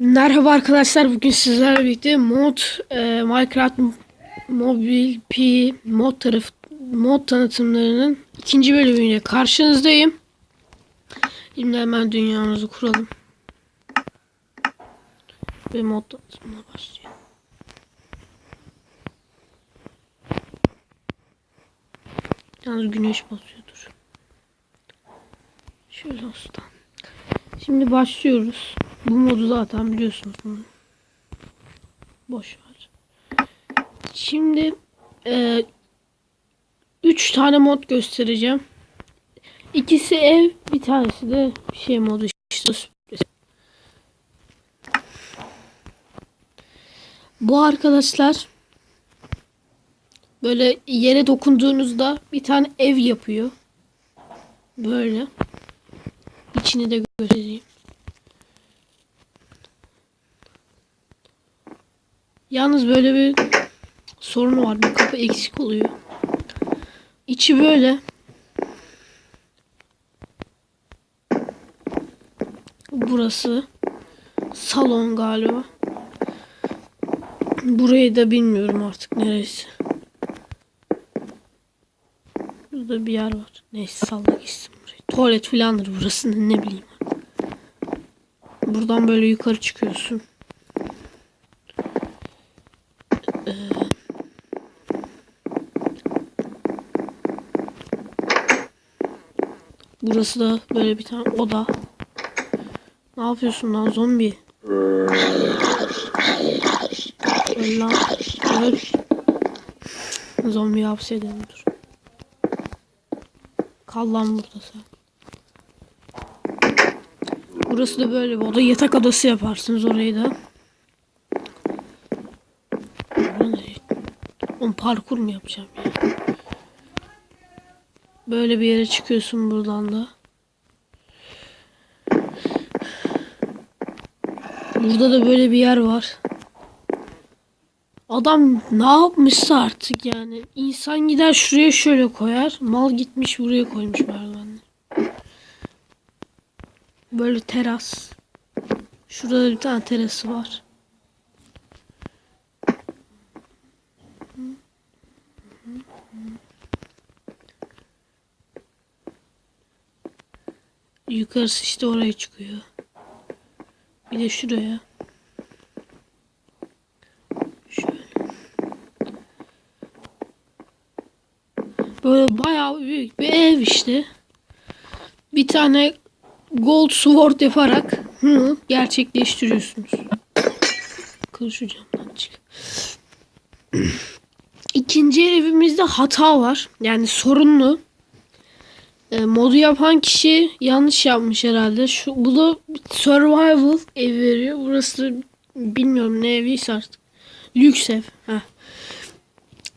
Merhaba arkadaşlar bugün sizlerle birlikte mod e, Minecraft Mobil P mod taraf mod tanıtımlarının ikinci bölümüyle karşınızdayım. Şimdi hemen dünyamızı kuralım. Ve mod tanıtımına başlayalım. Yalnız güneş batıyordur. Şöyle olsun. Şimdi başlıyoruz. Bu modu zaten biliyorsunuz. Boş ver. Şimdi e, üç tane mod göstereceğim. İkisi ev, bir tanesi de şey modu işte. sürpriz. Bu arkadaşlar böyle yere dokunduğunuzda bir tane ev yapıyor. Böyle. İçini de göstereyim. Yalnız böyle bir sorun var. Bir kapı eksik oluyor. İçi böyle. Burası salon galiba. Burayı da bilmiyorum artık neresi. Burada bir yer var. Neyse salla gitsin burayı. Tuvalet filandır burası ne bileyim. Buradan böyle yukarı çıkıyorsun. Burası da böyle bir tane oda. Ne yapıyorsun lan zombi? Öl. Zombi hapsedelim dur. Kal lan burada sen. Burası da böyle bir oda. Yatak odası yaparsınız orayı da. On parkur mu yapacağım ya? Böyle bir yere çıkıyorsun buradan da. Burada da böyle bir yer var. Adam ne yapmışsa artık yani. İnsan gider şuraya şöyle koyar. Mal gitmiş buraya koymuş merdivenleri. Böyle teras. Şurada da bir tane terası var. Yukarısı işte oraya çıkıyor. Bir de şuraya. Şöyle. Böyle bayağı büyük bir ev işte. Bir tane gold sword yaparak gerçekleştiriyorsunuz. Şu camdan çık. İkinci evimizde hata var. Yani sorunlu. E, modu yapan kişi yanlış yapmış herhalde. Şu bu da survival ev veriyor. Burası bilmiyorum ne eviyse artık. Lüks ev. Heh.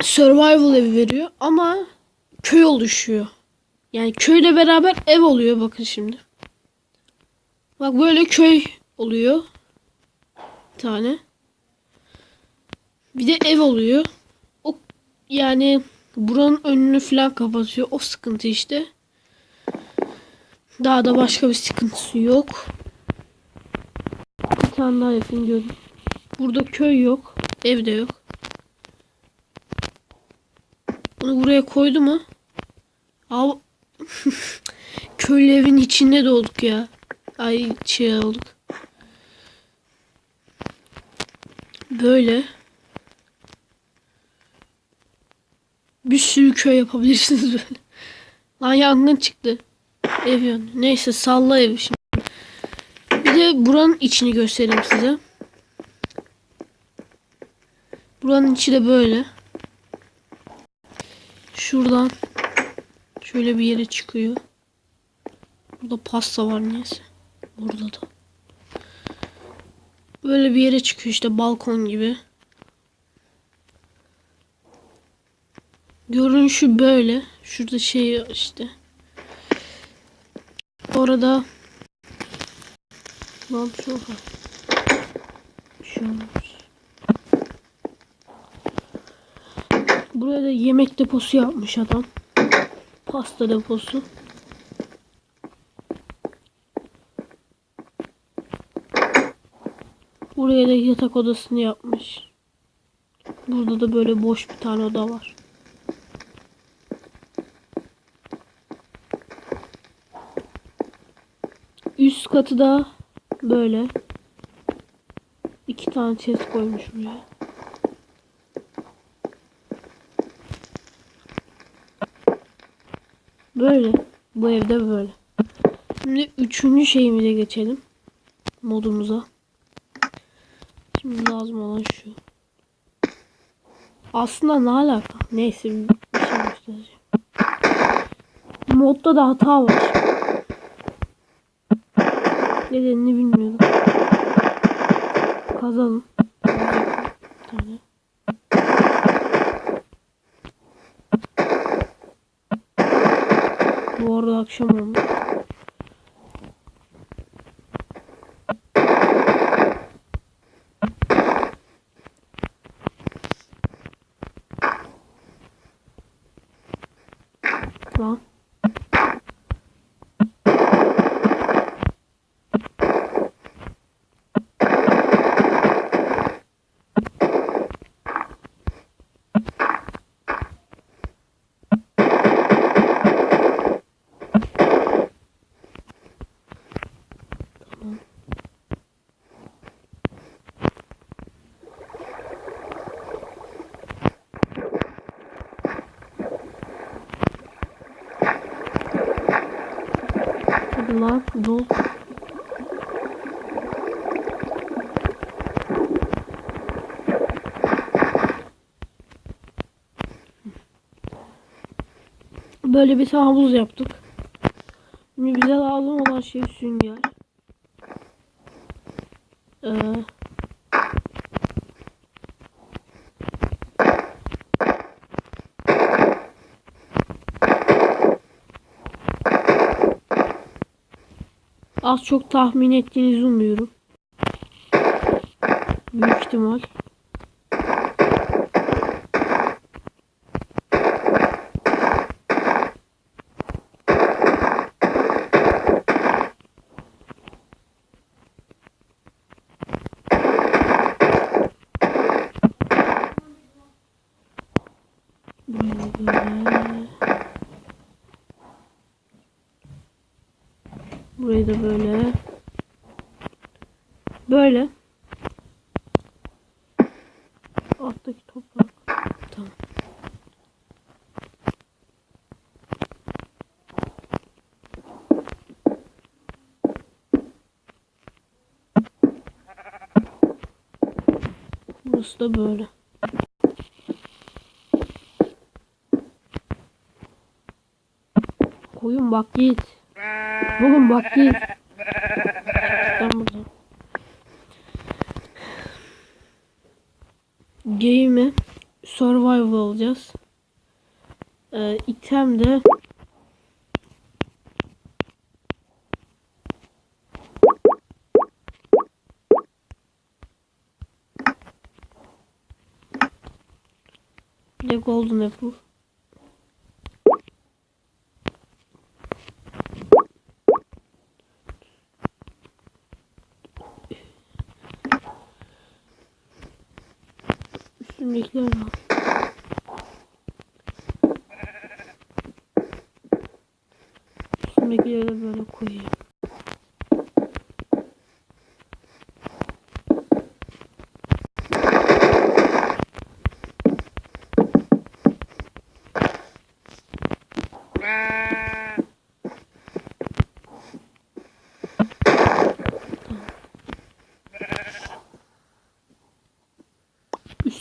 Survival evi veriyor ama köy oluşuyor. Yani köyle beraber ev oluyor bakın şimdi. Bak böyle köy oluyor. Bir tane. Bir de ev oluyor. O yani buranın önünü falan kapatıyor. O sıkıntı işte. Daha da başka bir sıkıntısı yok. Bir tane daha yapayım görün. Burada köy yok. Ev de yok. Bunu buraya koydu mu? Av Köylü evin içinde dolduk ya. Ay şey olduk. Böyle. Bir sürü köy yapabilirsiniz böyle. Lan yangın çıktı. Ev yanıyor. Neyse salla evi şimdi. Bir de buranın içini göstereyim size. Buranın içi de böyle. Şuradan şöyle bir yere çıkıyor. Burada pasta var neyse. Burada da. Böyle bir yere çıkıyor işte balkon gibi. Görünüşü böyle. Şurada şey işte. Orada Lan şu Şu Buraya da yemek deposu yapmış adam. Pasta deposu. Buraya da yatak odasını yapmış. Burada da böyle boş bir tane oda var. Üst katı da böyle. iki tane chest koymuş buraya. Böyle. Bu evde böyle. Şimdi üçüncü şeyimize geçelim. Modumuza. Şimdi lazım olan şu. Aslında ne alaka? Neyse bir şey göstereceğim. Modda da hata var. Nedenini bilmiyorum. Kazalım. Bu arada akşam olmuş. Lan. Lan dol. Böyle bir havuz yaptık. Şimdi bize lazım olan şey sünger. Ee, az çok tahmin ettiğinizi umuyorum. Büyük ihtimal. Böyle böyle. Burayı da böyle. Böyle. Alttaki toprak. Tamam. Burası da böyle. Koyun bak git. Oğlum bak git. Çıktan buradan. Game'i survival alacağız. Ee, item de de golden apple. Üstündekiler al. Üstündekileri de böyle koyayım.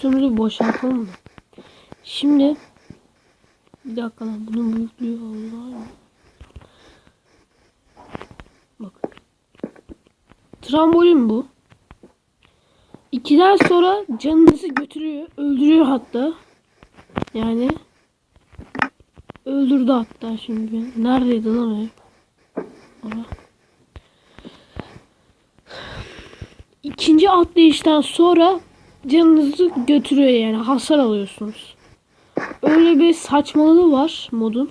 Üstümüzü boşaltalım mı? Şimdi bir dakika lan bunun büyüklüğü Allah mı? Bak. Trambolin bu. İkiden sonra canınızı götürüyor. Öldürüyor hatta. Yani öldürdü hatta şimdi beni. Neredeydi lan? Ara. İkinci atlayıştan sonra canınızı götürüyor yani hasar alıyorsunuz. Öyle bir saçmalığı var modun.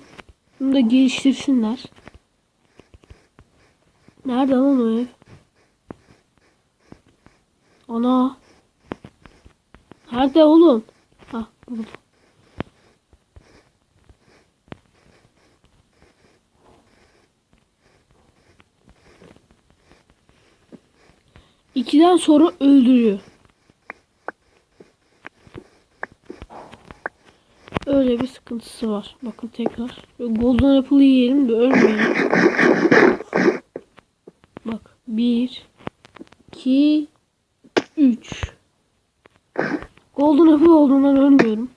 Bunu da geliştirsinler. Nerede lan o ev? Ana. Nerede oğlum? Ha burada. İkiden sonra öldürüyor. Öyle bir sıkıntısı var. Bakın tekrar. Golden Apple'ı yiyelim de ölmeyelim. Bak. Bir. iki, Üç. Golden Apple olduğundan ölmüyorum.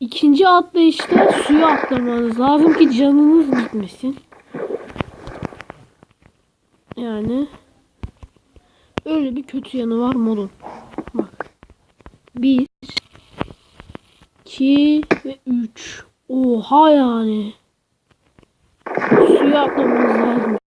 İkinci atlayışta suya atlamanız lazım ki canınız gitmesin. Yani öyle bir kötü yanı var modun. Bak. Bir, iki ve üç. Oha yani. Suya atlamanız lazım.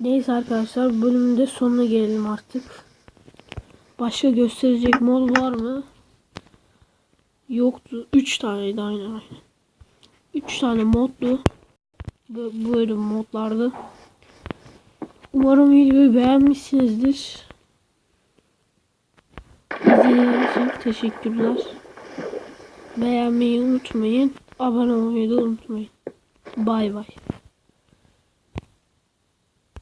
Neyse arkadaşlar bölümün de sonuna gelelim artık. Başka gösterecek mod var mı? Yoktu. 3 taneydi aynen aynen. 3 tane moddu. Böyle modlardı. Umarım videoyu beğenmişsinizdir. İzlediğiniz için teşekkürler. Beğenmeyi unutmayın. Abone olmayı da unutmayın. Bay bay.